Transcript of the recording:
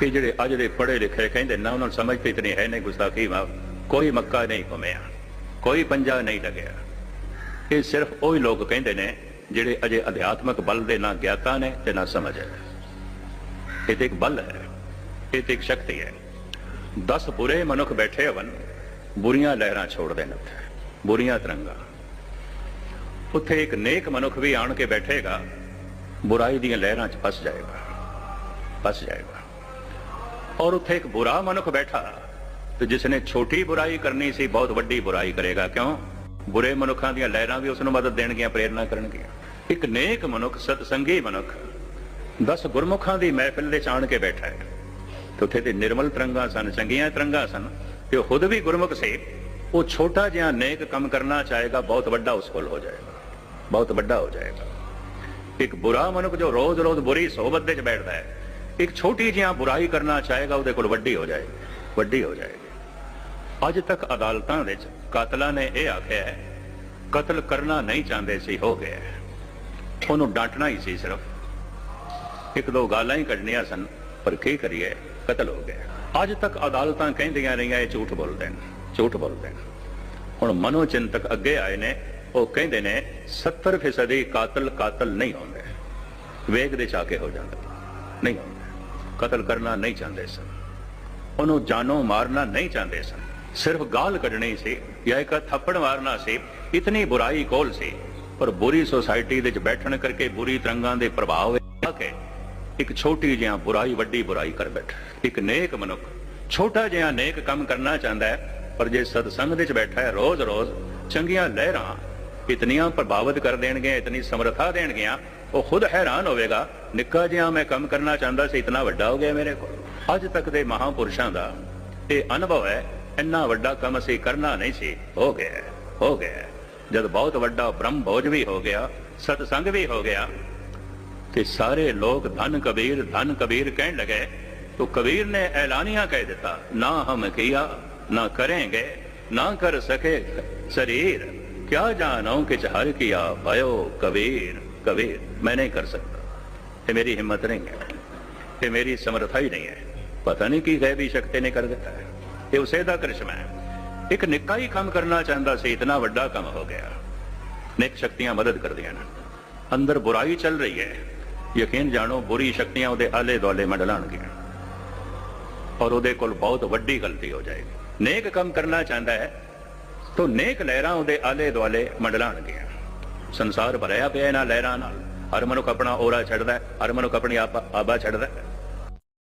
ਕਿ ਜਿਹੜੇ ਅੱਜ ਦੇ ਪੜ੍ਹੇ ਲਿਖੇ ਕਹਿੰਦੇ ਨਾ, ਉਹਨਾਂ ਨੂੰ ਸਮਝ ਤੇ ਇਤਨੀ ਹੈ ਨਹੀਂ ਗੁਸਤਾਖੀ ਮਾਫ। ਕੋਈ ਮੱਕਾ ਨਹੀਂ ਘੁੰਮਿਆ, ਕੋਈ ਪੰਜਾ ਨਹੀਂ ਲੱਗਿਆ। ਇਹ ਸਿਰਫ ਉਹੀ ਲੋਕ ਕਹਿੰਦੇ ਨੇ ਜਿਹੜੇ ਅਜੇ ਅਧਿਆਤਮਕ ਬਲ ਦੇ ਨਾ ਗਿਆਤਾ ਨੇ ਤੇ ਨਾ ਸਮਝ ਹੈ। ਇਹ ਤੇ ਇੱਕ ਬਲ ਹੈ, ਇਹ ਤੇ ਇੱਕ ਸ਼ਕਤੀ ਹੈ। 10 ਬੁਰੇ ਮਨੁੱਖ ਬੈਠੇ ਹੋਣ ਬੁਰੀਆਂ ਲਹਿਰਾਂ ਛੋੜਦੇ ਨੇ ਉੱਥੇ, ਬੁਰੀਆਂ ਤਰੰਗਾਂ। ਉੱਥੇ ਇੱਕ ਨੇਕ ਮਨੁੱਖ ਵੀ ਆਣ ਕੇ ਬੈਠੇਗਾ, ਬੁਰਾਈ ਦੀਆਂ ਲਹਿਰਾਂ 'ਚ ਫਸ ਜਾਏਗਾ ਫਸ ਜਾਏਗਾ। ਔਰ ਉੱਥੇ ਇੱਕ ਬੁਰਾ ਮਨੁੱਖ ਬੈਠਾ, ਤੇ ਜਿਸ ਨੇ ਛੋਟੀ ਬੁਰਾਈ ਕਰਨੀ ਸੀ, ਬਹੁਤ ਵੱਡੀ ਬੁਰਾਈ ਕਰੇਗਾ। ਕਿਉਂ? ਬੁਰੇ ਮਨੁੱਖਾਂ ਦੀਆਂ ਲਹਿਰਾਂ ਵੀ ਉਸ ਨੂੰ ਮਦਦ ਦੇਣਗੀਆਂ, ਪ੍ਰੇਰਣਾ ਕਰਨਗੀਆਂ। ਇੱਕ ਨੇਕ ਮਨੁੱਖ, ਸਤਸੰਗੀ ਮਨੁੱਖ 10 ਗੁਰਮੁਖਾਂ ਦੀ ਮਹਿਫਿਲ ਦੇ ਆਣ ਕੇ ਬੈਠਾ ਹੈ। ਤੇ ਉੱਥੇ ਤੇ ਨਿਰਮਲ ਤਰੰਗਾਂ ਸਨ, ਚੰਗੀਆਂ ਤਰੰਗਾਂ ਸਨ, ਤੇ ਉਹ ਖੁਦ ਵੀ ਗੁਰਮੁਖ ਸੀ। ਉਹ ਛੋਟਾ ਜਿਹਾ ਨੇਕ ਕੰਮ ਕਰਨਾ ਚਾਹੇਗਾ, ਬਹੁਤ ਵੱਡਾ ਉਸ ਕੋਲ ਹੋ ਜਾਏਗਾ। ਬਹੁਤ ਵੱਡਾ ਹੋ ਜਾਏਗਾ। ਇੱਕ ਬੁਰਾ ਮਨੁੱਖ ਜੋ ਰੋਜ਼-ਰੋਜ਼ ਬੁਰੀ ਸਹਬਤ ਦੇ ਵਿੱਚ ਬੈਠਦਾ ਹੈ ਇੱਕ ਛੋਟੀ ਜਿਹੀ ਬੁਰਾਈ ਕਰਨਾ ਚਾਹੇਗਾ, ਉਹਦੇ ਕੋਲ ਵੱਡੀ ਹੋ ਜਾਏਗੀ, ਵੱਡੀ ਹੋ ਜਾਏਗੀ। ਅੱਜ ਤੱਕ ਅਦਾਲਤਾਂ ਵਿੱਚ ਕਾਤਲਾਂ ਨੇ ਇਹ ਆਖਿਆ ਹੈ, ਕਤਲ ਕਰਨਾ ਨਹੀਂ ਚਾਹੁੰਦੇ ਸੀ, ਹੋ ਗਿਆ ਉਹਨੂੰ ਡਾਂਟਣਾ ਹੀ ਸੀ ਸਿਰਫ। ਇੱਕ ਦੋ ਗਾਲਾਂ ਹੀ ਕੱਢਣੀਆਂ ਸਨ, ਪਰ ਕੀ ਕਰੀਏ, ਕਤਲ ਹੋ ਗਿਆ ਅੱਜ ਤੱਕ ਅਦਾਲਤਾਂ ਕਹਿੰਦੀਆਂ ਰਹੀਆਂ, ਇਹ ਝੂਠ ਬੋਲਦੇ ਨੇ, ਝੂਠ ਬੋਲਦੇ ਨੇ। ਹੁਣ ਮਨੋਚਿੰਤਕ ਅੱਗੇ ਆਏ ਨੇ, ਉਹ ਕਹਿੰਦੇ ਨੇ 70% ਕਾਤਲ ਕਾਤਲ ਨਹੀਂ ਹੁੰਦੇ ਵੇਗ ਦੇ ਚਾਕੇ ਹੋ ਜਾਂਦੇ, ਨਹੀਂ ਹੁੰਦੇ ਕਤਲ ਕਰਨਾ ਨਹੀਂ ਚਾਹੁੰਦੇ ਸਨ। ਉਹਨੂੰ ਜਾਨੋਂ ਮਾਰਨਾ ਨਹੀਂ ਚਾਹੁੰਦੇ ਸਨ। ਸਿਰਫ ਗਾਲ ਕੱਢਣੀ ਸੀ ਜਾਂ ਇੱਕ ਥੱਪੜ ਮਾਰਨਾ ਸੀ, ਇਤਨੀ ਬੁਰਾਈ ਕੋਲ ਸੀ। ਪਰ ਬੁਰੀ ਸੋਸਾਇਟੀ ਦੇ ਵਿੱਚ ਬੈਠਣ ਕਰਕੇ ਬੁਰੀ ਤਰੰਗਾਂ ਦੇ ਪ੍ਰਭਾਵ ਆ ਇੱਕ ਛੋਟੀ ਜਿਹੀ ਬੁਰਾਈ ਵੱਡੀ ਬੁਰਾਈ ਕਰ ਬੈਠ ਇੱਕ ਨੇਕ ਮਨੁੱਖ ਛੋਟਾ ਜਿਹਾ ਨੇਕ ਕੰਮ ਕਰਨਾ ਚਾਹੁੰਦਾ ਹੈ, ਪਰ ਜੇ ਸਤਸੰਗ ਦੇ ਵਿੱਚ ਬੈਠਾ ਹੈ ਰੋਜ਼-ਰੋਜ਼, ਚੰਗੀਆਂ ਲਹਿਰਾਂ ਇਤਨੀਆਂ ਪ੍ਰਭਾਵਿਤ ਕਰ ਦੇਣਗੀਆਂ, ਇਤਨੀ ਸਮਰੱਥਾ ਦੇਣਗੀਆਂ, ਉਹ ਖੁਦ ਹੈਰਾਨ ਹੋਵੇਗਾ ਨਿੱਕਾ ਜਿਹਾ ਮੈਂ ਕੰਮ ਕਰਨਾ ਚਾਹੁੰਦਾ ਸੀ ਇਤਨਾ ਵੱਡਾ ਹੋ ਗਿਆ ਮੇਰੇ ਕੋਲ ਅੱਜ ਤੱਕ ਦੇ ਮਹਾਪੁਰਸ਼ਾਂ ਦਾ ਇਹ ਅਨੁਭਵ ਹੈ ਇੰਨਾ ਵੱਡਾ ਕੰਮ ਅਸੀਂ ਕਰਨਾ ਨਹੀਂ ਸੀ ਹੋ ਗਿਆ ਹੈ, ਹੋ ਗਿਆ ਹੈ। ਜਦ ਬਹੁਤ ਵੱਡਾ ਬ੍ਰਹਮ ਭੋਜ ਵੀ ਹੋ ਗਿਆ ਸਤਸੰਗ ਵੀ ਹੋ ਗਿਆ ਤੇ ਸਾਰੇ ਲੋਕ ਧਨ ਕਬੀਰ ਧਨ ਕਬੀਰ ਕਹਿਣ ਲਗੇ तो कबीर ने ऐलानिया कह देता ना हम किया ना करेंगे ना कर सके शरीर क्या जानो कि हर किया भयो कबीर कबीर मैं नहीं कर सकता ਤੇ ਮੇਰੀ ਹਿੰਮਤ ਨਹੀਂ ਹੈ ਤੇ ਮੇਰੀ ਸਮਰੱਥਾ ਹੀ ਨਹੀਂ ਹੈ। ਪਤਾ ਨਹੀਂ ਕੀ ਗੈਬੀ ਸ਼ਕਤੀ ਨੇ ਕਰ ਦਿੱਤਾ ਹੈ। ਇਹ ਉਸੇ ਦਾ ਕ੍ਰਿਸ਼ਮਾ ਹੈ। ਇੱਕ ਨਿੱਕਾ ਹੀ ਕੰਮ ਕਰਨਾ ਚਾਹੁੰਦਾ ਸੀ, ਇਤਨਾ ਵੱਡਾ ਕੰਮ ਹੋ ਗਿਆ। ਨੇਕ ਸ਼ਕਤੀਆਂ ਮਦਦ ਕਰਦੀਆਂ ਨੇ ਅੰਦਰ ਬੁਰਾਈ ਚੱਲ ਰਹੀ ਹੈ। ਯਕੀਨ ਜਾਣੋ, ਬੁਰੀ ਸ਼ਕਤੀਆਂ ਉਹਦੇ ਆਲੇ ਦੁਆਲੇ ਮੰਡਲਾਣਗੀਆਂ ਔਰ ਉਹਦੇ ਕੋਲ ਬਹੁਤ ਵੱਡੀ ਗਲਤੀ ਹੋ ਜਾਏਗੀ। ਨੇਕ ਕੰਮ ਕਰਨਾ ਚਾਹੁੰਦਾ ਹੈ, ਤਾਂ ਨੇਕ ਲਹਿਰਾਂ ਉਹਦੇ ਆਲੇ ਦੁਆਲੇ ਮੰਡਲਾਣਗੀਆਂ ਸੰਸਾਰ ਭਰਿਆ ਪਿਆ ਇਹਨਾਂ ਲਹਿਰਾਂ ਨਾਲ। ਹਰ ਮਨੁੱਖ ਆਪਣਾ ਔਰਾ ਛੱਡਦਾ ਹਰ ਮਨੁੱਖ ਆਪਣੀ ਆਪਾ- ਆਬਾ ਛੱਡਦਾ